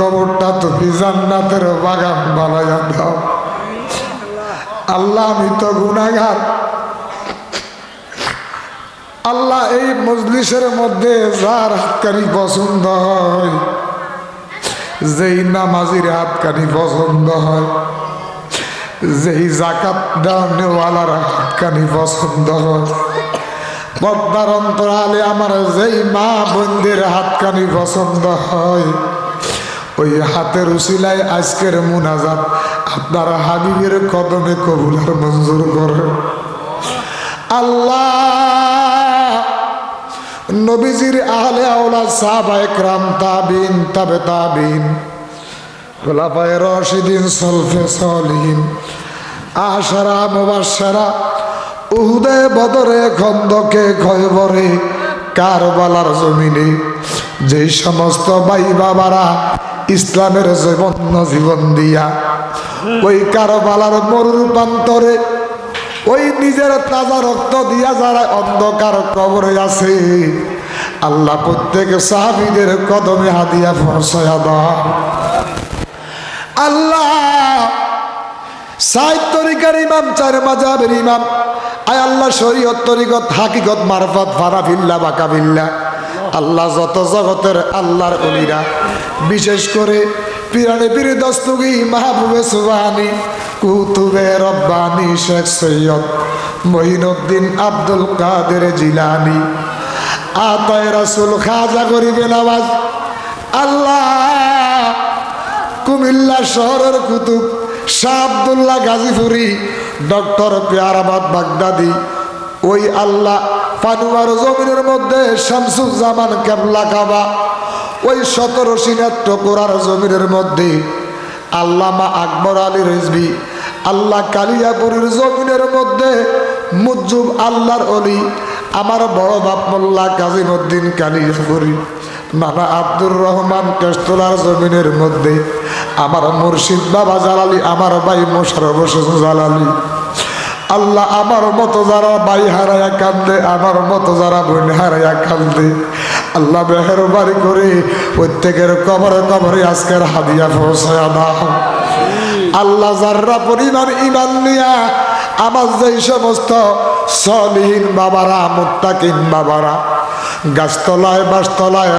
কবরটা তুমি জান্নাতের বাগান বানাইয়া দাও। আল্লাহ, আমি তো গুনাগার আল্লাহ, এই মজলিসের মধ্যে যার হাতকানি পছন্দ হয়, যেই নামাজির হাতকানি পছন্দ হয়, যেই জাকাত দেওয়ানেওয়ালার হাতকানি পছন্দ হয়, পদ্মার অন্তরালে আমার যেই মা বোনদের হাতকানি পছন্দ হয় ওই হাতের উসিলায় আজকের মুনাজাত আপনার হাবিবের কদমে কবুলার মঞ্জুর করে। আল্লাহ নবীজির আহলে আওলা সাহাবা একরাম তাবিন, তাবে তাবিন গোলাপায় রশিদিন, সলফে সলিন আশারা মুবাসারা উহুদে, বদরে, খন্দকে, খয়বরে, কারবালার জমিনে যে সমস্ত ভাই বাবারা ইসলামের জীবন জীবন দিয়া। ওই কারবালার মরুরূপান্তরে ওই নিজের তাজা রক্ত দিয়া যারা অন্ধকার কবরে আছে, আল্লাহ প্রত্যেক সাহাবিদের কদমে হাদিয়া ফরসয়া দাও। আল্লাহ সাহিত্য তরিকার ইমাম, চার মাজাবের ইমাম। আয় আল্লাহ, শরীয়ত, তরিকত, হাকিকত, মারফত, ফারাফিল্লা, বাকাবিল্লা। আল্লাহ যত জগতের আল্লাহর অলিরা বিশেষ করে পিরানে পীর দস্তগি মাহবুবে সুবাহানি কুতুবে রব্বানি শেখ সৈয়দ মহিনুদ্দিন আব্দুল কাদের জিলানি। আতায় রাসুল খাজা গরিবের আওয়াজ আল্লাহ! কুমিল্লা শহরের কুতুব শাহ আবদুল্লাহ গাজীপুরি, ডক্টর পেয়ারাবাদ বাগদাদি। ওই আল্লাহ পানুয়ার জমিনের মধ্যে শামসুজ্জামান কেবলা কাবা। ওই সতেরো সিনাত্র কোরার জমিনের মধ্যে আল্লামা আকবর আলী রেজবি আল্লাহ কালিয়াপুরের জমিনের মধ্যে মুজুব আল্লাহর অলি, আমার বড় বাপ মোল্লা কাজিমুদ্দিন কালিয়াপুরি নানা আব্দুর রহমান কেস্তলার জমিনের মধ্যে, আমার মুর্শিদ বাবা জালালি, আমার ভাই মোশারফ জালালি। আল্লাহ আমার মতো যারা ভাই হারায়া কান্দে, আমার মতো যারা বোন হারায়া কান্দে। আল্লাহ মেহরবানি করে প্রত্যেকের কবরে কবরে আজকের হাদিয়া পৌঁছায় দাও। আল্লাহ যাররা পরিমাণ ইমান নিয়া আমার যেই সমস্ত সলিহীন বাবারা, মুত্তাকিন বাবারা, গাছতলায়, বাসতলায়